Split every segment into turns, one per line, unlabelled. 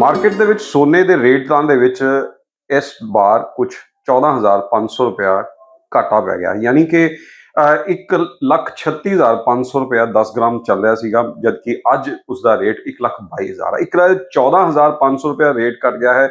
Market ਦੇ ਵਿੱਚ ਸੋਨੇ ਦੇ ਰੇਟ ਰੇਟਾਂ ਦੇ ਵਿੱਚ ਇਸ ਵਾਰ ਕੁਝ 14500 ਰੁਪਇਆ ਘਾਟਾ ਪੈ ਗਿਆ। ਯਾਨੀ ਕਿ ਅਹ, ਇੱਕ ਲੱਖ 36500 ਰੁਪਇਆ 10 ਗ੍ਰਾਮ ਚੱਲ ਰਿਹਾ ਸੀਗਾ ਜਦਕਿ ਅੱਜ ਉਸ ਦਾ ਰੇਟ 1 ਲੱਖ 22000 ਹੈ ਇੱਕ ਲੱਖ 14500 ਰੁਪਇਆ ਰੇਟ ਘਟ ਗਿਆ ਹੈ।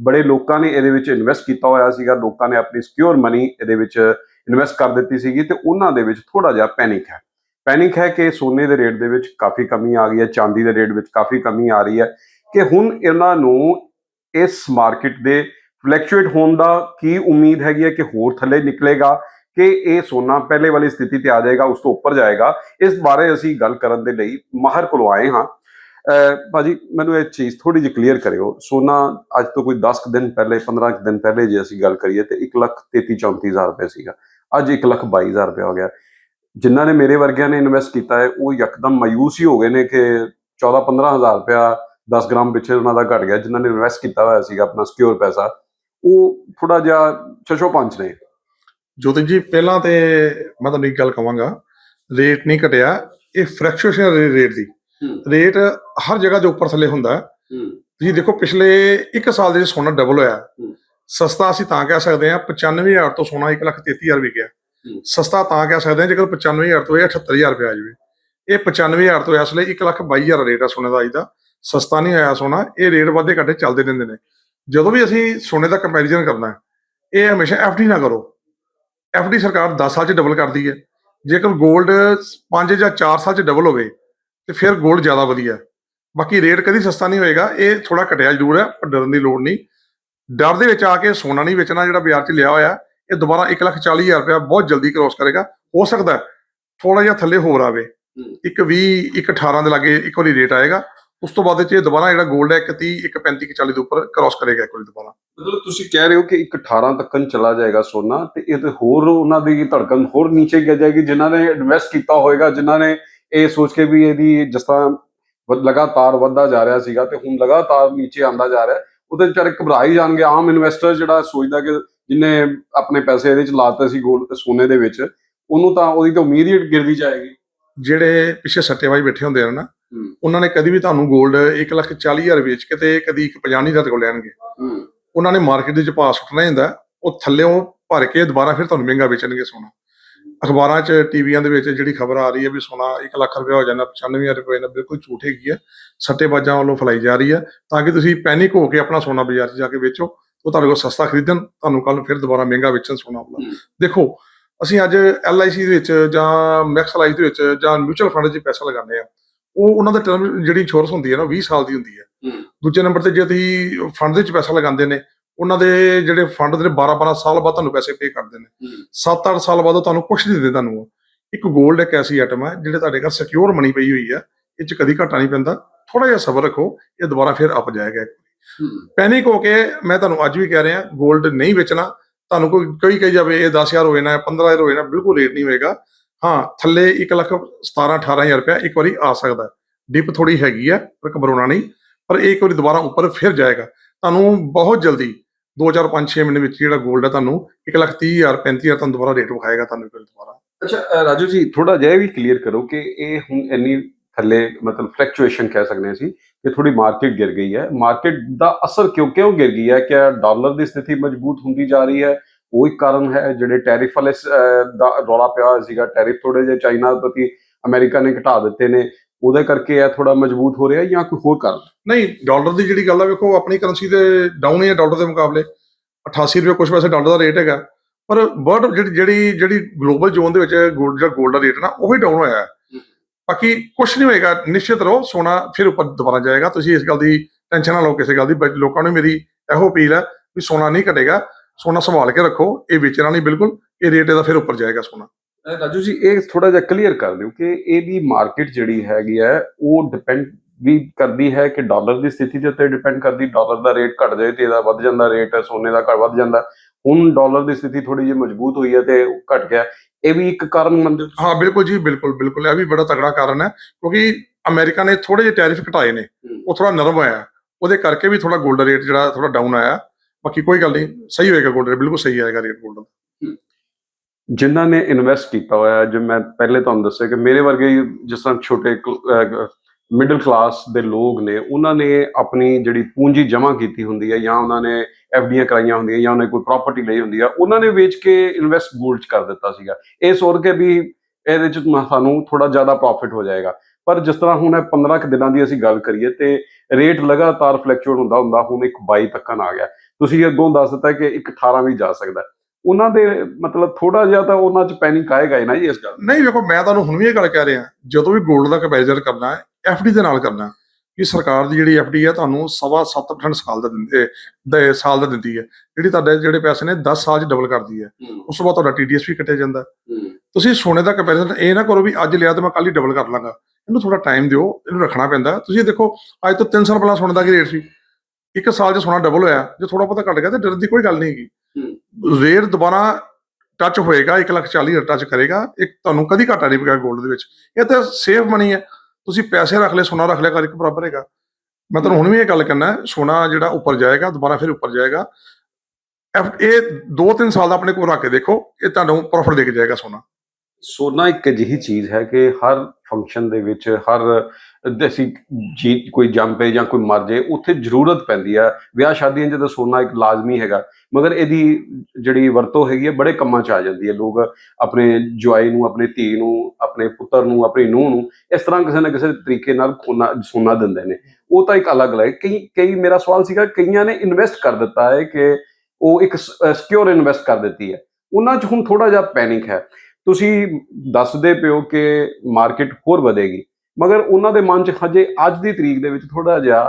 ਬੜੇ ਲੋਕਾਂ ਨੇ ਇਹਦੇ ਵਿੱਚ ਇਨਵੈਸਟ ਕੀਤਾ ਹੋਇਆ ਸੀਗਾ। ਲੋਕਾਂ ਨੇ ਆਪਣੀ ਸਿਕਿਉਰ ਮਨੀ ਇਹਦੇ ਵਿੱਚ ਇਨਵੈਸਟ ਕਰ ਦਿੱਤੀ ਸੀਗੀ ਤੇ ਉਹਨਾਂ ਦੇ ਵਿੱਚ ਥੋੜਾ ਜਿਹਾ ਪੈਨਿਕ ਹੈ। ਪੈਨਿਕ ਹੈ ਕਿ ਸੋਨੇ ਦੇ ਰੇਟ ਦੇ ਵਿੱਚ ਕਾਫੀ ਕਮੀ ਆ ਗਈ ਹੈ ਚਾਂਦੀ ਦੇ ਰੇਟ ਵਿੱਚ ਕਾਫੀ ਕਮੀ ਆ ਰਹੀ ਹੈ। ਕਿ ਹੁਣ ਇਹਨਾਂ ਨੂੰ ਇਸ ਮਾਰਕੀਟ ਦੇ ਫਲੈਕਚੁਏਟ ਹੋਣ ਦਾ ਕੀ ਉਮੀਦ ਹੈਗੀ ਹੈ ਕਿ ਹੋਰ ਥੱਲੇ ਨਿਕਲੇਗਾ, ਕਿ ਇਹ ਸੋਨਾ ਪਹਿਲੇ ਵਾਲੀ ਸਥਿਤੀ ਤੇ ਆ ਜਾਏਗਾ, ਉਸ ਤੋਂ ਉੱਪਰ ਜਾਏਗਾ। ਇਸ ਬਾਰੇ ਅਸੀਂ ਗੱਲ ਕਰਨ ਦੇ ਲਈ ਮਾਹਰ ਕੋਲ ਆਏ ਹਾਂ। ਅਹ ਭਾਜੀ, ਮੈਨੂੰ ਇਹ ਚੀਜ਼ ਥੋੜੀ ਜਿਹੀ ਕਲੀਅਰ ਕਰਿਓ। ਸੋਨਾ ਅੱਜ ਤੋਂ ਕੋਈ 10 ਕੁ ਦਿਨ ਪਹਿਲੇ 15 ਕੁ ਦਿਨ ਪਹਿਲੇ ਜੇ ਅਸੀਂ ਗੱਲ ਕਰੀਏ ਤੇ 1 ਲੱਖ 33 34000 ਰੁਪਏ ਸੀਗਾ। ਅੱਜ 1 ਲੱਖ 22000 ਰੁਪਏ ਹੋ ਗਿਆ। ਜਿਨ੍ਹਾਂ ਨੇ ਮੇਰੇ ਵਰਗਿਆਂ ਨੇ ਇਨਵੈਸਟ ਕੀਤਾ ਹੈ, ਉਹ ਯਕਦਮ ਮਾਯੂਸ ਹੀ ਹੋ ਗਏ ਨੇ ਕਿ 14 15000 ਰੁਪਇਆ 10 ਗ੍ਰਾਮ ਪਿੱਛੇ ਉਹਨਾਂ ਦਾ ਘਟ ਗਿਆ ਜਿਨ੍ਹਾਂ ਨੇ ਇਨਵੈਸਟ ਕੀਤਾ ਹੋਇਆ ਸੀਗਾ ਆਪਣਾ ਸਿਕਿਉਰ ਪੈਸਾ ਉਹ ਥੋੜਾ ਜਿਹਾ ਛਛੋ ਪੰਜ ਨੇ।
ਜੋਤਿਨ ਜੀ ਪਹਿਲਾਂ ਤੇ ਮੈਂ ਤੁਹਾਨੂੰ ਇੱਕ ਗੱਲ ਕਹਾਂਗਾ ਰੇਟ ਨਹੀਂ ਘਟਿਆ ਇਹ ਫ੍ਰੈਕਚੁਏਸ਼ਨ ਰੇਟ ਦੀ ਰੇਟ ਹਰ ਜਗ੍ਹਾ ਦੇ ਉੱਪਰ ਥੱਲੇ ਹੁੰਦਾ। ਤੁਸੀਂ ਦੇਖੋ ਪਿਛਲੇ 1 ਸਾਲ ਦੇ ਵਿੱਚ ਸੋਨਾ ਡਬਲ ਹੋਇਆ। ਸਸਤਾ ਅਸੀਂ ਤਾਂ ਕਹਿ ਸਕਦੇ ਹਾਂ 95000 ਤੋਂ ਸੋਨਾ 133000 ਵਿਕਿਆ। ਸਸਤਾ ਤਾਂ ਕਹਿ ਸਕਦੇ ਹਾਂ ਜੇਕਰ 95000 ਤੋਂ ਇਹ 78000 ਰੁਪਏ ਆ ਜਾਵੇ। ਇਹ 95000 ਤੋਂ ਇਸ ਲਈ 122000 ਰੇਟ ਆ ਸੋਨੇ ਦਾ ਅੱਜ ਦਾ। ਸਸਤਾ ਨਹੀਂ ਹੋਇਆ ਸੋਨਾ ਇਹ ਰੇਟ ਵਾਧੇ ਘਾਟੇ ਚੱਲਦੇ ਰਹਿੰਦੇ ਨੇ। ਜਦੋਂ ਵੀ ਅਸੀਂ ਸੋਨੇ ਦਾ ਕੰਪੈਰੀਜ਼ਨ ਕਰਨਾ ਹੈ, ਇਹ ਹਮੇਸ਼ਾ ਐਫਡੀ ਨਾ ਕਰੋ। ਐਫਡੀ ਸਰਕਾਰ 10 ਸਾਲ ਚ ਡਬਲ ਕਰਦੀ ਹੈ। ਜੇਕਰ 골ਡ 5 ਜਾਂ 4 ਸਾਲ ਚ ਡਬਲ ਹੋਵੇ ਤੇ ਫਿਰ 골ਡ ਜ਼ਿਆਦਾ ਵਧੀਆ। ਬਾਕੀ ਰੇਟ ਕਦੀ ਸਸਤਾ ਨਹੀਂ ਹੋਏਗਾ ਇਹ ਥੋੜਾ ਘਟਿਆ ਜ਼ਰੂਰ ਹੈ ਪਰ ਡਰਨ ਦੀ ਲੋੜ ਨਹੀਂ। ਡਰ ਦੇ ਵਿੱਚ ਆ ਕੇ ਸੋਨਾ ਨਹੀਂ ਵੇਚਣਾ ਜਿਹੜਾ ਬਾਜ਼ਾਰ 'ਚ ਲਿਆ ਹੋਇਆ ਇਹ ਦੁਬਾਰਾ 140000 ਰੁਪਇਆ ਬਹੁਤ ਜਲਦੀ ਕ੍ਰੋਸ ਕਰੇਗਾ। ਹੋ ਸਕਦਾ ਥੋੜਾ ਜਿਹਾ ਥੱਲੇ ਹੋਰ ਆਵੇ। ਇੱਕ 20 ਇੱਕ 18 ਦੇ ਲਾਗੇ ਇੱਕ ਵਾਰੀ ਰੇਟ ਆਏਗਾ। ਉਸ ਤੋਂ ਬਾਅਦ ਚ ਇਹ ਦੁਬਾਰਾ ਜਿਹੜਾ 골ਡ ਹੈ 31 ਇੱਕ 35 ਇੱਕ 40 ਦੇ ਉੱਪਰ ਕ੍ਰੋਸ ਕਰੇਗਾ ਇੱਕ ਵਾਰੀ ਦੁਬਾਰਾ
ਮਤਲਬ ਤੁਸੀਂ ਕਹਿ ਰਹੇ ਹੋ ਕਿ ਇੱਕ 18 ਤੱਕਨ ਚਲਾ ਜਾਏਗਾ ਸੋਨਾ ਤੇ ਇਹ ਤੇ ਹੋਰ ਉਹਨਾਂ ਦੀ ਧੜਕਨ ਹੋਰ ਨੀਚੇ ਗਿਰ ਜਾਏਗੀ ਜਿਨ੍ਹਾਂ ਨੇ ਇਨਵੈਸਟ ਕੀਤਾ ਹੋਏਗਾ ਜਿਨ੍ਹਾਂ ਨੇ ਇਹ ਸੋਚ ਕੇ ਵੀ ਇਹਦੀ ਜਿਸ ਤਰ੍ਹਾਂ ਲਗਾਤਾਰ ਵੱਧਦਾ ਜਾ ਰਿਹਾ ਸੀਗਾ ਤੇ ਹੁਣ ਲਗਾਤਾਰ ਨੀਚੇ ਆਂਦਾ ਜਾ ਰਿਹਾ ਉਹਦੇ ਵਿਚਾਰੇ ਘਬਰਾ ਹੀ ਜਾਣਗੇ ਆਮ ਇਨਵੈਸਟਰ ਜਿਹੜਾ ਸੋਚਦਾ ਕਿ ਜਿਨੇ ਆਪਣੇ ਪੈਸੇ ਇਹਦੇ ਚ ਲਾਤੇ ਸੀ ਗੋਲਡ ਸੋਨੇ ਦੇ ਵਿੱਚ ਉਹਨੂੰ ਤਾਂ ਉਹਦੀ ਤਾਂ ਉਮੀਦ ਹੀ ਗਿਰਦੀ ਜਾਏਗੀ
ਜਿਹੜੇ ਪਿੱਛੇ ਸੱਟੇਬਾਜ਼ ਬੈਠੇ ਹੁੰਦੇ ਆ ਨਾ। ਉਹਨਾਂ ਨੇ ਕਦੀ ਵੀ ਤੁਹਾਨੂੰ 골ਡ 140000 ਵੇਚ ਕੇ ਤੇ ਕਦੀ ਇੱਕ 50 ਨਹੀਂ ਦਾ ਕੋਲ ਲੈਣਗੇ। ਉਹਨਾਂ ਨੇ ਮਾਰਕੀਟ ਦੇ ਵਿੱਚ ਭਾਅ ਸੁੱਟਣਾ ਹੁੰਦਾ। ਉਹ ਥੱਲੇੋਂ ਭਰ ਕੇ ਦੁਬਾਰਾ ਫਿਰ ਤੁਹਾਨੂੰ ਮਹਿੰਗਾ ਵੇਚਣਗੇ ਸੋਨਾ। ਅਖਬਾਰਾਂ 'ਚ ਟੀਵੀਆਂ ਦੇ ਵਿੱਚ ਜਿਹੜੀ ਖਬਰ ਆ ਰਹੀ ਹੈ ਵੀ ਸੋਨਾ 1 ਲੱਖ ਰੁਪਏ ਹੋ ਜਾਣਾ 95000 ਰੁਪਏ ਨਾਲ ਬਿਲਕੁਲ ਝੂਠ ਹੈਗੀ ਹੈ। ਸੱਟੇਬਾਜ਼ਾਂ ਵੱਲੋਂ ਫਲਾਈ ਜਾ ਰਹੀ ਹੈ ਤਾਂ ਕਿ ਤੁਸੀਂ ਪੈਨਿਕ ਹੋ ਕੇ ਆਪਣਾ ਸੋਨਾ ਬਾਜ਼ਾਰ 'ਚ ਜਾ ਕੇ ਵੇਚੋ ਉਹ ਤੁਹਾਡੇ ਕੋਲ ਸਸਤਾ ਖਰੀਦਣ ਤੁਹਾਨੂੰ ਕੱਲ ਫਿਰ ਦੁਬਾਰਾ ਮਹਿੰਗਾ ਵੇਚਣ ਸੋਨਾ ਆਪਣਾ। ਦੇਖੋ ਅਸੀਂ ਅੱਜ LIC ਦੇ ਵਿੱਚ ਜਾਂ ਮੈਕਸ ਲਾਈਫ ਦੇ ਵਿੱਚ ਜਾਂ ਮਿਊਚੁਅਲ ਫੰਡ 'ਚ ਪੈਸਾ ਲਗਾਉਂਦੇ ਆ ਉਹ ਉਹਨਾਂ ਦਾ ਟਰਮ ਜਿਹੜੀ ਇੰਸ਼ੋਰੈਂਸ ਹੁੰਦੀ ਹੈ ਨਾ 20 ਸਾਲ ਦੀ ਹੁੰਦੀ ਹੈ। ਦੂਜੇ ਨੰਬਰ ਤੇ ਜੇ ਤੁਸੀਂ ਫੰਡ ਦੇ ਵਿੱਚ ਪੈਸਾ ਲਗਾਉਂਦੇ ਨੇ ਉਹਨਾਂ ਦੇ ਜਿਹੜੇ ਫੰਡ ਦੇ 12 12 ਸਾਲ ਬਾਅਦ ਤੁਹਾਨੂੰ ਪੈਸੇ ਪੇ ਕਰਦੇ ਨੇ। 7-8 ਸਾਲ ਬਾਅਦ ਉਹ ਤੁਹਾਨੂੰ ਕੁਛ ਨਹੀਂ ਦਿੰਦੇ ਤੁਹਾਨੂੰ। ਇੱਕ 골ਡ ਇੱਕ ਐਸੀ ਆਈਟਮ ਹੈ ਜਿਹੜੇ ਤੁਹਾਡੇ ਘਰ ਸਿਕਿਉਰ ਮਨੀ ਪਈ ਹੋਈ ਹੈ ਇਹ ਚ ਕਦੀ ਘਾਟਾ ਨਹੀਂ ਪੈਂਦਾ। ਥੋੜਾ ਜਿਹਾ ਸਬਰ ਰੱਖੋ ਇਹ ਦੁਬਾਰਾ ਫਿਰ ਅਪ ਜਾਏਗਾ ਪੈਨਿਕ ਹੋ। ਕੇ ਮੈਂ ਤੁਹਾਨੂੰ ਅੱਜ ਵੀ ਕਹਿ ਰਿਹਾ 골ਡ ਨਹੀਂ ਵੇਚਣਾ। ਤੁਹਾਨੂੰ ਕੋਈ ਕੋਈ ਕਹੀ ਜਾਵੇ ਇਹ 10000 ਹੋਏ ਨਾ 15000 ਹੋਏ ਨਾ ਬਿਲਕੁਲ ਰੇਟ ਨਹੀਂ ਹੋਏਗਾ। ਹਾਂ, ਥੱਲੇ 1 ਲੱਖ 17 18000 ਰੁਪਇਆ ਇੱਕ ਵਾਰੀ ਆ ਸਕਦਾ ਡਿਪ ਥੋੜੀ ਹੈਗੀ ਹੈ, ਪਰ ਘਬਰਾਉਣਾ ਨਹੀਂ। ਪਰ ਇਹ ਇੱਕ ਵਾਰੀ ਦੁਬਾਰਾ ਉੱਪਰ ਫਿਰ ਜਾਏਗਾ। ਤੁਹਾਨੂੰ ਬਹੁਤ ਜਲਦੀ 2 4 5 6 ਮਹੀਨੇ ਵਿੱਚ ਜਿਹੜਾ 골ਡ ਹੈ ਤੁਹਾਨੂੰ 1 ਲੱਖ 30000 35000 ਤੁਹਾਨੂੰ ਦੁਬਾਰਾ ਰੇਟ ਵਿਖਾਏਗਾ ਤੁਹਾਨੂੰ ਇੱਕ ਵਾਰੀ ਦੁਬਾਰਾ।
ਅੱਛਾ ਰਾਜੂ ਜੀ ਥੋੜਾ ਜਿਹਾ ਇਹ ਵੀ ਕਲੀਅਰ ਕਰੋ ਕਿ ਇਹ ਹੁਣ ਇੰਨੀ ਥੱਲੇ ਮਤਲਬ ਫਲੈਕਚੁਏਸ਼ਨ ਕਹਿ ਸਕਦੇ ਹਾਂ ਅਸੀਂ ਕਿ ਥੋੜੀ ਮਾਰਕੀਟ ਗਿਰ ਗਈ ਹੈ। ਮਾਰਕੀਟ ਦਾ ਅਸਰ ਕਿਉਂ ਕਿਉਂ ਗਿਰ ਗਈ ਹੈ? ਕਿ ਡਾਲਰ ਦੀ ਸਥਿਤੀ ਮਜ਼ਬੂਤ ਹੁੰਦੀ ਜਾ ਰਹੀ ਹੈ? ਉਹ ਇੱਕ ਕਾਰਨ ਹੈ ਜਿਹੜੇ ਟੈਰਿਫ ਵਾਲੇ ਦਾ ਰੌਲਾ ਪਿਆ ਹੋਇਆ ਸੀਗਾ? ਟੈਰਿਫ ਥੋੜੇ ਜਿਹੇ ਚਾਈਨਾ ਪ੍ਰਤੀ ਅਮਰੀਕਾ ਨੇ ਘਟਾ ਦਿੱਤੇ ਨੇ। ਉਹਦੇ ਕਰਕੇ ਇਹ ਥੋੜਾ ਮਜ਼ਬੂਤ ਹੋ ਰਿਹਾ ਜਾਂ ਕੋਈ ਹੋਰ ਕਾਰਨ?
ਨਹੀਂ ਡਾਲਰ ਦੀ ਜਿਹੜੀ ਗੱਲ ਆ ਵੇਖੋ ਆਪਣੀ ਕਰੰਸੀ ਦੇ ਡਾਊਨ ਹੈ ਡਾਲਰ ਦੇ ਮੁਕਾਬਲੇ। 88 ਰੁਪਏ ਕੁਝ ਪੈਸੇ ਡਾਲਰ ਦਾ ਰੇਟ ਹੈਗਾ। ਪਰ ਵਰਲਡ ਜਿਹੜੀ ਜਿਹੜੀ ਜਿਹੜੀ ਗਲੋਬਲ ਜ਼ੋਨ ਦੇ ਵਿੱਚ 골ਡ ਜਿਹੜਾ 골ਡ ਦਾ ਰੇਟ ਨਾ ਉਹ ਹੀ ਡਾਊਨ ਹੋਇਆ ਹੈ। ਬਾਕੀ ਕੁਝ ਨਹੀਂ ਹੋਏਗਾ। ਨਿਸ਼ਚਿਤ ਰਹੋ ਸੋਨਾ ਫਿਰ ਉੱਪਰ ਦੁਬਾਰਾ ਜਾਏਗਾ। ਤੁਸੀਂ ਇਸ ਗੱਲ ਦੀ ਟੈਨਸ਼ਨ ਨਾ ਲਓ ਕਿਸੇ ਗੱਲ ਦੀ। ਲੋਕਾਂ ਨੂੰ ਮੇਰੀ ਇਹੋ ਅਪੀਲ ਹੈ ਵੀ ਸੋਨਾ ਨਹੀਂ ਘਟੇਗਾ। ਸੋਨਾ ਸੰਭਾਲ ਕੇ ਰੱਖੋ ਇਹ ਵੇਚਣਾ ਨਹੀਂ ਬਿਲਕੁਲ ਇਹ ਰੇਟ ਇਹਦਾ ਫਿਰ ਉੱਪਰ ਜਾਏਗਾ ਸੋਨਾ।
ਰਾਜੂ ਜੀ ਇਹ ਥੋੜਾ ਜਿਹਾ ਕਲੀਅਰ ਕਰ ਦਿਓ ਕਿ ਇਹਦੀ ਮਾਰਕੀਟ ਜਿਹੜੀ ਹੈਗੀ ਹੈ ਉਹ ਡਿਪੈਂਡ ਵੀ ਕਰਦੀ ਹੈ ਕਿ ਡਾਲਰ ਦੀ ਸਥਿਤੀ ਦੇ ਉੱਤੇ ਡਿਪੈਂਡ ਕਰਦੀ। ਡਾਲਰ ਦਾ ਰੇਟ ਘਟ ਜਾਏ ਤੇ ਇਹਦਾ ਵੱਧ ਜਾਂਦਾ ਰੇਟ ਸੋਨੇ ਦਾ ਘਟ ਵੱਧ ਜਾਂਦਾ। ਹੁਣ ਡਾਲਰ ਦੀ ਸਥਿਤੀ ਥੋੜੀ ਜਿਹੀ ਮਜ਼ਬੂਤ ਹੋਈ ਹੈ ਤੇ ਘਟ ਗਿਆ। ਇਹ ਵੀ ਇੱਕ ਕਾਰਨ ਮੰਨਦੇ ਹੋ
ਬਿਲਕੁਲ ਜੀ ਬਿਲਕੁਲ ਬਿਲਕੁਲ। ਇਹ ਵੀ ਬੜਾ ਤਗੜਾ ਕਾਰਨ ਹੈ ਕਿਉਂਕਿ ਅਮਰੀਕਾ ਨੇ ਥੋੜੇ ਜਿਹੇ ਟੈਰਿਫ ਘਟਾਏ ਨੇ। ਉਹ ਥੋੜਾ ਨਰਮ ਆਇਆ ਉਹਦੇ ਕਰਕੇ ਵੀ ਥੋੜਾ 골ਡ ਰੇਟ ਜਿਹੜਾ ਥੋੜਾ ਡਾਊਨ ਆਇਆ। ਬਾਕੀ ਕੋਈ ਗੱਲ ਨਹੀਂ ਸਹੀ ਹੋਏਗਾ 골ਡ ਰੇਟ ਬਿਲਕੁਲ ਸਹੀ ਆਏਗਾ ਰੇਟ 골ਡ ਦਾ।
ਜਿਨ੍ਹਾਂ ਨੇ ਇਨਵੈਸਟ ਕੀਤਾ ਹੋਇਆ ਹੈ, ਮੈਂ ਪਹਿਲੇ ਤੁਹਾਨੂੰ ਦੱਸਿਆ ਕਿ ਮੇਰੇ ਵਰਗੇ ਜਿਸ ਤਰ੍ਹਾਂ ਛੋਟੇ ਮਿਡਲ ਕਲਾਸ ਦੇ ਲੋਕ ਨੇ ਉਹਨਾਂ ਨੇ ਆਪਣੀ ਜਿਹੜੀ ਪੂੰਜੀ ਜਮ੍ਹਾਂ ਕੀਤੀ ਹੁੰਦੀ ਹੈ ਜਾਂ ਉਹਨਾਂ ਨੇ ਐਫਡੀਆਂ ਕਰਾਈਆਂ ਹੁੰਦੀਆਂ ਜਾਂ ਉਹਨੇ ਕੋਈ ਪ੍ਰਾਪਰਟੀ ਲਈ ਹੁੰਦੀ ਆ ਉਹਨਾਂ ਨੇ ਵੇਚ ਕੇ ਇਨਵੈਸਟ ਗੋਲਡ 'ਚ ਕਰ ਦਿੱਤਾ ਸੀਗਾ। ਇਹ ਸੋਚ ਕੇ ਵੀ ਇਹਦੇ 'ਚ ਸਾਨੂੰ ਥੋੜਾ ਜ਼ਿਆਦਾ ਪ੍ਰੋਫਿਟ ਹੋ ਜਾਏਗਾ। ਪਰ ਜਿਸ ਤਰ੍ਹਾਂ ਹੁਣ ਇਹ 15 ਕੁ ਦਿਨਾਂ ਦੀ ਅਸੀਂ ਗੱਲ ਕਰੀਏ ਤੇ ਰੇਟ ਲਗਾਤਾਰ ਫਲਕਚੁਏਟ ਹੁੰਦਾ ਹੁੰਦਾ ਹੁਣ ਇੱਕ 22 ਤੱਕਨ ਆ ਗਿਆ। ਤੁਸੀਂ ਅੱਗੋਂ ਦੱਸ ਦਿੱਤਾ ਕਿ ਇੱਕ 18 ਵੀ ਜਾ ਸਕਦਾ। ਉਹਨਾਂ ਦੇ ਮਤਲਬ ਥੋੜਾ ਜਿਹਾ ਤਾਂ ਉਹਨਾਂ 'ਚ ਪੈਨਿਕ ਆਏਗਾ ਹੀ ਨਾ ਜੀ ਇਸ ਗੱਲ।
ਨਹੀਂ ਵੇਖੋ ਮੈਂ ਤੁਹਾਨੂੰ ਹੁਣ ਵੀ ਇਹ ਗੱਲ ਕਹਿ ਰਿਹਾ ਜਦੋਂ ਵੀ 골ਡ ਦਾ ਕੰਪੈਰੀਜ਼ਨ ਕਰਨਾ ਹੈ ਐਫਡੀ ਦੇ ਨਾਲ ਕਰਨਾ ਕਿ ਸਰਕਾਰ ਦੀ ਜਿਹੜੀ ਐਫਡੀ ਹੈ ਤੁਹਾਨੂੰ ਸਵਾ ਸੱਤ percent ਸਾਲ ਦਾ ਦਿੰਦੇ ਦੇ ਸਾਲ ਦਾ ਦਿੰਦੀ ਹੈ। ਜਿਹੜੀ ਤੁਹਾਡੇ ਜਿਹੜੇ ਪੈਸੇ ਨੇ 10 ਸਾਲ ਚ ਡਬਲ ਕਰਦੀ ਹੈ। ਉਸ ਤੋਂ ਬਾਅਦ ਤੁਹਾਡਾ ਟੀਡੀਐਸ ਵੀ ਕੱਟਿਆ ਜਾਂਦਾ ਤੁਸੀਂ ਸੋਨੇ ਦਾ ਕੰਪੈਰੀਜ਼ਨ ਇਹ ਨਾ ਕਰੋ ਵੀ ਅੱਜ ਲਿਆ ਤੇ ਮੈਂ ਕੱਲ ਹੀ ਡਬਲ ਕਰ ਲਾਂਗਾ। ਇਹਨੂੰ ਥੋੜਾ ਟਾਈਮ ਦਿਓ ਇਹਨੂੰ ਰੱਖਣਾ ਪੈਂਦਾ। ਤੁਸੀਂ ਦੇਖੋ ਅੱਜ ਤੋਂ 3 ਸਾਲ ਪਹਿਲਾਂ ਸੋਨੇ ਦਾ ਕੀ ਰੇਟ ਸੀ? ਇੱਕ ਸਾਲ 'ਚ ਸੋਨਾ ਡਬਲ ਹੋਇਆ ਜੇ ਥੋੜਾ ਬਹੁਤਾ ਘਟ ਗਿਆ ਤੇ ਡਰ ਦੀ ਕੋਈ ਗੱਲ ਨਹੀਂ ਹੈਗੀ। ਰੇਟ ਦੁਬਾਰਾ ਟੱਚ ਹੋਏਗਾ 1 ਲੱਖ 40 ਹਜ਼ਾਰ ਟੱਚ ਕਰੇਗਾ ਇੱਕ ਤੁਹਾਨੂੰ ਕਦੀ ਘਾਟਾ ਨਹੀਂ ਪਿਆ 골ਡ ਦੇ ਵਿੱਚ। ਇਹ ਤਾਂ ਸੇਫ ਮਨੀ ਹੈ ਤੁਸੀਂ ਪੈਸੇ ਰੱਖ ਲੈ ਸੋਨਾ ਰੱਖ ਲਿਆ ਕਰ ਇੱਕ ਬਰਾਬਰ ਹੈਗਾ। ਮੈਂ ਤੁਹਾਨੂੰ ਹੁਣ ਵੀ ਇਹ ਗੱਲ ਕਰਨਾ ਸੋਨਾ ਜਿਹੜਾ ਉੱਪਰ ਜਾਏਗਾ ਦੁਬਾਰਾ ਫਿਰ ਉੱਪਰ ਜਾਏਗਾ। ਇਹ 2-3 ਸਾਲ ਦਾ ਆਪਣੇ ਕੋਲ ਰੱਖ ਕੇ ਦੇਖੋ ਇਹ ਤੁਹਾਨੂੰ ਪ੍ਰੋਫਿਟ ਦੇ ਕੇ ਜਾਏਗਾ ਸੋਨਾ।
ਸੋਨਾ ਇੱਕ ਅਜਿਹੀ ਚੀਜ਼ ਹੈ ਕਿ ਹਰ ਫੰਕਸ਼ਨ ਦੇ ਵਿੱਚ ਹਰ ਦੇਸੀ ਜੀ, ਕੋਈ ਜੰਮ ਪਏ ਜਾਂ ਕੋਈ ਮਰ ਜਾਏ, ਉੱਥੇ ਜ਼ਰੂਰਤ ਪੈਂਦੀ ਹੈ ਵਿਆਹ ਸ਼ਾਦੀਆਂ 'ਚ ਤਾਂ ਸੋਨਾ ਇੱਕ ਲਾਜ਼ਮੀ ਹੈਗਾ। ਮਗਰ ਇਹਦੀ ਜਿਹੜੀ ਵਰਤੋਂ ਹੈਗੀ ਹੈ ਬੜੇ ਕੰਮਾਂ 'ਚ ਆ ਜਾਂਦੀ ਹੈ ਲੋਕ ਆਪਣੇ ਜਵਾਈ ਨੂੰ, ਆਪਣੀ ਧੀ ਨੂੰ, ਆਪਣੇ ਪੁੱਤਰ ਨੂੰ, ਆਪਣੀ ਨੂੰਹ ਨੂੰ ਇਸ ਤਰ੍ਹਾਂ ਕਿਸੇ ਨਾ ਕਿਸੇ ਤਰੀਕੇ ਨਾਲ ਖੋਨਾ, ਸੋਨਾ ਦਿੰਦੇ ਨੇ। ਉਹ ਤਾਂ ਇੱਕ ਅਲੱਗ ਹੈ ਕਈ ਕਈ ਮੇਰਾ ਸਵਾਲ ਸੀਗਾ, ਕਈਆਂ ਨੇ ਇਨਵੈਸਟ ਕਰ ਦਿੱਤਾ ਹੈ ਕਿ ਉਹ ਇੱਕ ਸਿਕਿਉਰ ਇਨਵੈਸਟ ਕਰ ਦਿੱਤੀ ਹੈ। ਉਹਨਾਂ 'ਚ ਹੁਣ ਥੋੜਾ ਜਿਹਾ ਪੈਨਿਕ ਹੈ। ਤੁਸੀਂ ਦੱਸਦੇ ਪਿਓ ਕਿ ਮਾਰਕੀਟ ਹੋਰ ਵਧੇਗੀ। ਮਗਰ ਉਹਨਾਂ ਦੇ ਮਨ 'ਚ ਹਜੇ ਅੱਜ ਦੀ ਤਰੀਕ ਦੇ ਵਿੱਚ ਥੋੜਾ ਜਿਹਾ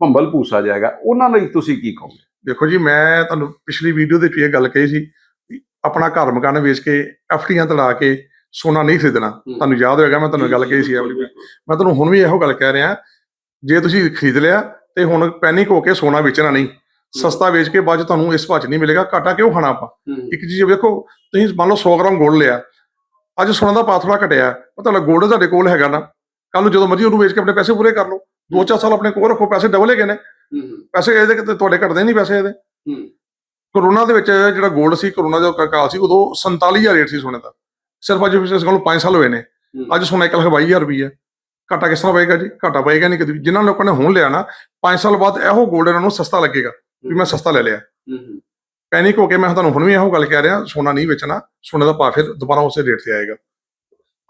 ਭੰਬਲ ਭੂਸਾ ਜਾਏਗਾ। ਉਹਨਾਂ ਲਈ ਤੁਸੀਂ ਕੀ ਕਹੋਗੇ?
ਦੇਖੋ ਜੀ ਮੈਂ ਤੁਹਾਨੂੰ ਪਿਛਲੀ ਵੀਡੀਓ ਦੇ ਵਿੱਚ ਇਹ ਗੱਲ ਕਹੀ ਸੀ ਆਪਣਾ ਘਰ ਮਕਾਨ ਵੇਚ ਕੇ ਐਫਡੀਆਂ ਤੜਾ ਕੇ ਸੋਨਾ ਨਹੀਂ ਖਰੀਦਣਾ। ਤੁਹਾਨੂੰ ਯਾਦ ਹੋਏਗਾ ਮੈਂ ਤੁਹਾਨੂੰ ਗੱਲ ਕਹੀ ਸੀ ਆਪਣੀ ਮੈਂ ਤੁਹਾਨੂੰ ਹੁਣ ਵੀ ਇਹੋ ਗੱਲ ਕਹਿ ਰਿਹਾ ਜੇ ਤੁਸੀਂ ਖਰੀਦ ਲਿਆ ਤੇ ਹੁਣ ਪੈਨਿਕ ਹੋ ਕੇ ਸੋਨਾ ਵੇਚਣਾ ਨਹੀਂ। ਸਸਤਾ ਵੇਚ ਕੇ ਬਾਅਦ 'ਚ ਤੁਹਾਨੂੰ ਇਸ ਭਾਅ 'ਚ ਨਹੀਂ ਮਿਲੇਗਾ ਘਾਟਾ ਕਿਉਂ ਖਾਣਾ ਆਪਾਂ? ਇੱਕ ਚੀਜ਼ ਵੇਖੋ ਤੁਸੀਂ ਮੰਨ ਲਓ 100 ਗ੍ਰਾਮ ਗੋਲਡ ਲਿਆ ਅੱਜ ਸੋਨਾ ਦਾ ਭਾਅ ਥੋੜਾ ਘਟਿਆ ਤੁਹਾਡਾ ਗੋਲਡ ਤੁਹਾਡੇ ਕੋਲ ਹੈਗਾ ਨਾ ਕੱਲ ਨੂੰ ਜਦੋਂ ਮਰਜ਼ੀ ਉਹਨੂੰ ਵੇਚ ਕੇ ਆਪਣੇ ਪੈਸੇ ਪੂਰੇ ਕਰ ਲਓ। ਦੋ ਚਾਰ ਸਾਲ ਆਪਣੇ ਕੋਲ ਰੱਖੋ ਪੈਸੇ ਡਬਲ ਹੈਗੇ ਨੇ। ਪੈਸੇ ਇਹਦੇ ਕਿਤੇ ਤੁਹਾਡੇ ਘਟਦੇ ਨਹੀਂ ਪੈਸੇ ਇਹਦੇ। ਕਰੋਨਾ ਦੇ ਵਿੱਚ ਜਿਹੜਾ 골ਡ ਸੀ ਕਰੋਨਾ ਦਾ ਕਾਲ ਸੀ ਉਦੋਂ 47000 ਰੇਟ ਸੀ ਸੋਨੇ ਦਾ। ਸਿਰਫ ਅੱਜ ਇਸ ਕੋਲ 5 ਸਾਲ ਹੋਏ ਨੇ। ਅੱਜ ਸੋਨਾ 1 ਲੱਖ 22000 ਰੁਪਈਆ ਘਾਟਾ ਕਿਸ ਤਰ੍ਹਾਂ ਪਏਗਾ ਜੀ? ਘਾਟਾ ਪਏਗਾ ਨਹੀਂ ਕਦੇ। ਜਿਨ੍ਹਾਂ ਲੋਕਾਂ ਨੇ ਹੁਣ ਲਿਆ ਨਾ 5 ਸਾਲ ਬਾਅਦ ਇਹੋ 골ਡ ਇਹਨਾਂ ਨੂੰ ਸਸਤਾ ਲੱਗੇਗਾ ਵੀ ਮੈਂ ਸਸਤਾ ਲੈ ਲਿਆ। ਪੈਨਿਕ ਹੋ ਕੇ ਮੈਂ ਤੁਹਾਨੂੰ ਹੁਣ ਵੀ ਇਹੋ ਗੱਲ ਕਹਿ ਰਿਹਾ ਸੋਨਾ ਨਹੀਂ ਵੇਚਣਾ। ਸੋਨੇ ਦਾ ਭਾਅ ਫਿਰ ਦੁਬਾਰਾ ਉਸੇ ਰੇਟ ਤੇ ਆਏਗਾ।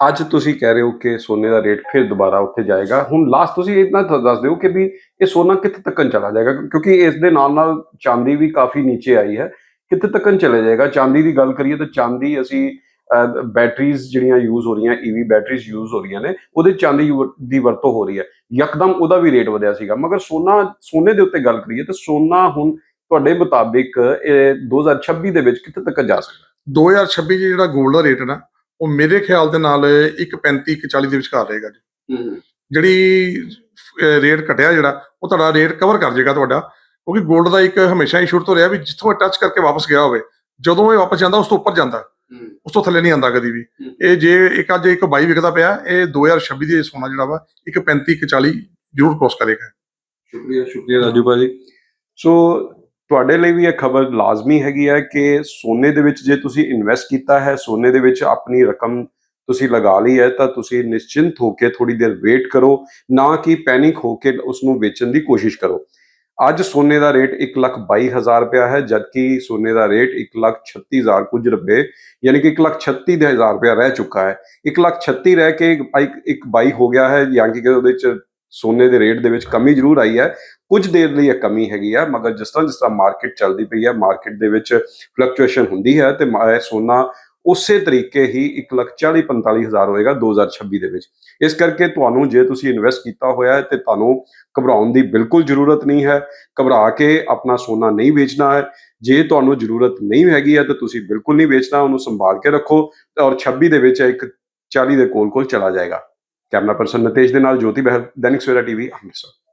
ਅੱਜ ਤੁਸੀਂ ਕਹਿ ਰਹੇ ਹੋ ਕਿ ਸੋਨੇ ਦਾ ਰੇਟ ਫਿਰ ਦੁਬਾਰਾ ਉੱਥੇ ਜਾਏਗਾ। ਹੁਣ ਲਾਸਟ ਤੁਸੀਂ ਇਤਨਾ ਦੱਸ ਦਿਓ ਕਿ ਵੀ ਇਹ ਸੋਨਾ ਕਿੱਥੇ ਤੱਕਨ ਚਲਾ ਜਾਏਗਾ? ਕਿਉਂਕਿ ਇਸ ਦੇ ਨਾਲ ਨਾਲ ਚਾਂਦੀ ਵੀ ਕਾਫੀ ਨੀਚੇ ਆਈ ਹੈ। ਕਿੱਥੇ ਤੱਕਨ ਚਲੇ ਜਾਏਗਾ? ਚਾਂਦੀ ਦੀ ਗੱਲ ਕਰੀਏ ਤਾਂ ਚਾਂਦੀ ਅਸੀਂ ਬੈਟਰੀਜ਼ ਜਿਹੜੀਆਂ ਯੂਜ਼ ਹੋ ਰਹੀਆਂ ਈਵੀ ਬੈਟਰੀਜ਼ ਯੂਜ਼ ਹੋ ਰਹੀਆਂ ਨੇ, ਉਹਦੇ ਚਾਂਦੀ ਯੂ- ਦੀ ਵਰਤੋਂ ਹੋ ਰਹੀ ਹੈ। ਯਕਦਮ ਉਹਦਾ ਵੀ ਰੇਟ ਵਧਿਆ ਸੀਗਾ। ਮਗਰ ਸੋਨਾ, ਸੋਨੇ ਦੇ ਉੱਤੇ ਗੱਲ ਕਰੀਏ ਤਾਂ ਸੋਨਾ ਹੁਣ ਤੁਹਾਡੇ ਮੁਤਾਬਿਕ, ਇਹ 2026 ਦੇ ਵਿੱਚ ਕਿੱਥੇ ਤੱਕ ਜਾ ਸਕਦਾ?
2026 'ਚ ਜਿਹੜਾ 골ਡ ਦਾ ਰੇਟ ਹੈ ਨਾ ਉਹ ਮੇਰੇ ਖਿਆਲ ਦੇ ਨਾਲ 1.35 1.40 ਦੇ ਵਿਚਕਾਰ ਰਹੇਗਾ ਜੀ। ਜਿਹੜੀ ਰੇਟ ਘਟਿਆ ਜਿਹੜਾ ਉਹ ਤੁਹਾਡਾ ਰੇਟ ਕਵਰ ਕਰ ਜਾਏਗਾ ਤੁਹਾਡਾ ਕਿਉਂਕਿ 골ਡ ਦਾ ਇੱਕ ਹਮੇਸ਼ਾ ਹੀ ਸ਼ੁਰੂ ਤੋਂ ਰਿਹਾ ਵੀ ਜਿੱਥੋਂ ਇਹ ਟੱਚ ਕਰਕੇ ਵਾਪਸ ਗਿਆ ਹੋਵੇ ਜਦੋਂ ਇਹ ਵਾਪਸ ਜਾਂਦਾ ਉਸ ਤੋਂ ਉੱਪਰ ਜਾਂਦਾ ਉਸ ਤੋਂ ਥੱਲੇ ਨਹੀਂ ਆਂਦਾ ਕਦੀ ਵੀ। ਇਹ ਜੇ ਇੱਕ ਅੱਜ ਇੱਕ 22 ਵਿਕਦਾ ਪਿਆ ਇਹ 2026 ਦੀ ਸੋਨਾ ਜਿਹੜਾ ਵਾ ਇੱਕ 35 ਇੱਕ 40 ਜ਼ਰੂਰ ਕ੍ਰੋਸ ਕਰੇਗਾ।
ਸ਼ੁਕਰੀਆ ਸ਼ੁਕਰੀਆ ਰਾਜੂ ਭਾਜੀ। ਸੋ ਤੁਹਾਡੇ ਲਈ ਵੀ ਇਹ ਖਬਰ ਲਾਜ਼ਮੀ ਹੈਗੀ ਹੈ ਕਿ ਸੋਨੇ ਦੇ ਵਿੱਚ ਜੇ ਤੁਸੀਂ ਇਨਵੈਸਟ ਕੀਤਾ ਹੈ, ਸੋਨੇ ਦੇ ਵਿੱਚ ਆਪਣੀ ਰਕਮ ਤੁਸੀਂ ਲਗਾ ਲਈ ਹੈ, ਤਾਂ ਤੁਸੀਂ ਨਿਸ਼ਚਿੰਤ ਹੋ ਕੇ ਥੋੜੀ ਦੇਰ ਵੇਟ ਕਰੋ, ਨਾ ਕਿ ਪੈਨਿਕ ਹੋ ਕੇ ਉਸ ਨੂੰ ਵੇਚਣ ਦੀ ਕੋਸ਼ਿਸ਼ ਕਰੋ। ਅੱਜ ਸੋਨੇ ਦਾ ਰੇਟ 122000 ਰੁਪਇਆ ਹੈ, ਜਦਕਿ ਸੋਨੇ ਦਾ ਰੇਟ 136000 ਕੁਝ ਰੁਪਏ, ਯਾਨੀ ਕਿ 136000 ਰੁਪਇਆ ਰਹਿ ਚੁੱਕਾ ਹੈ। 1360 ਰਹਿ ਕੇ ਇੱਕ ਇੱਕ 22 ਹੋ ਗਿਆ ਹੈ, ਯਾਨੀ ਕਿ ਉਹਦੇ ਚ ਸੋਨੇ ਦੇ ਰੇਟ ਦੇ ਵਿੱਚ ਕਮੀ ਜ਼ਰੂਰ ਆਈ ਹੈ। ਕੁਝ ਦੇਰ ਲਈ ਇਹ ਕਮੀ ਹੈਗੀ ਆ ਮਗਰ ਜਿਸ ਤਰ੍ਹਾਂ ਜਿਸ ਤਰ੍ਹਾਂ ਮਾਰਕੀਟ ਚੱਲਦੀ ਪਈ ਹੈ ਮਾਰਕੀਟ ਦੇ ਵਿੱਚ ਫਲਕਚੁਏਸ਼ਨ ਹੁੰਦੀ ਹੈ ਤੇ ਮਾ- ਸੋਨਾ ਉਸੇ ਤਰੀਕੇ ਹੀ 1,40,45,000 ਹੋਏਗਾ 2026 ਦੇ ਵਿੱਚ। ਇਸ ਕਰਕੇ ਤੁਹਾਨੂੰ ਜੇ ਤੁਸੀਂ ਇਨਵੈਸਟ ਕੀਤਾ ਹੋਇਆ ਹੈ ਤੇ ਤੁਹਾਨੂੰ ਘਬਰਾਉਣ ਦੀ ਬਿਲਕੁਲ ਜ਼ਰੂਰਤ ਨਹੀਂ ਹੈ। ਘਬਰਾ ਕੇ ਆਪਣਾ ਸੋਨਾ ਨਹੀਂ ਵੇਚਣਾ ਹੈ। ਜੇ ਤੁਹਾਨੂੰ ਜ਼ਰੂਰਤ ਨਹੀਂ ਹੈਗੀ ਹੈ ਤਾਂ ਤੁਸੀਂ ਬਿਲਕੁਲ ਨਹੀਂ ਵੇਚਣਾ ਉਹਨੂੰ ਸੰਭਾਲ ਕੇ ਰੱਖੋ ਔਰ 26 ਦੇ ਵਿੱਚ ਇੱਕ 40 ਦੇ ਕੋਲ ਕੋਲ ਚਲਾ ਜਾਏਗਾ। ਕੈਮਰਾ ਪਰਸਨ ਨਤੇਸ਼ ਦੇ ਨਾਲ ਜੋਤੀ ਬਹਿਲ ਦੈਨਿਕ ਸਵੇਰਾ ਟੀਵੀ ਅੰਮ੍ਰਿਤਸਰ।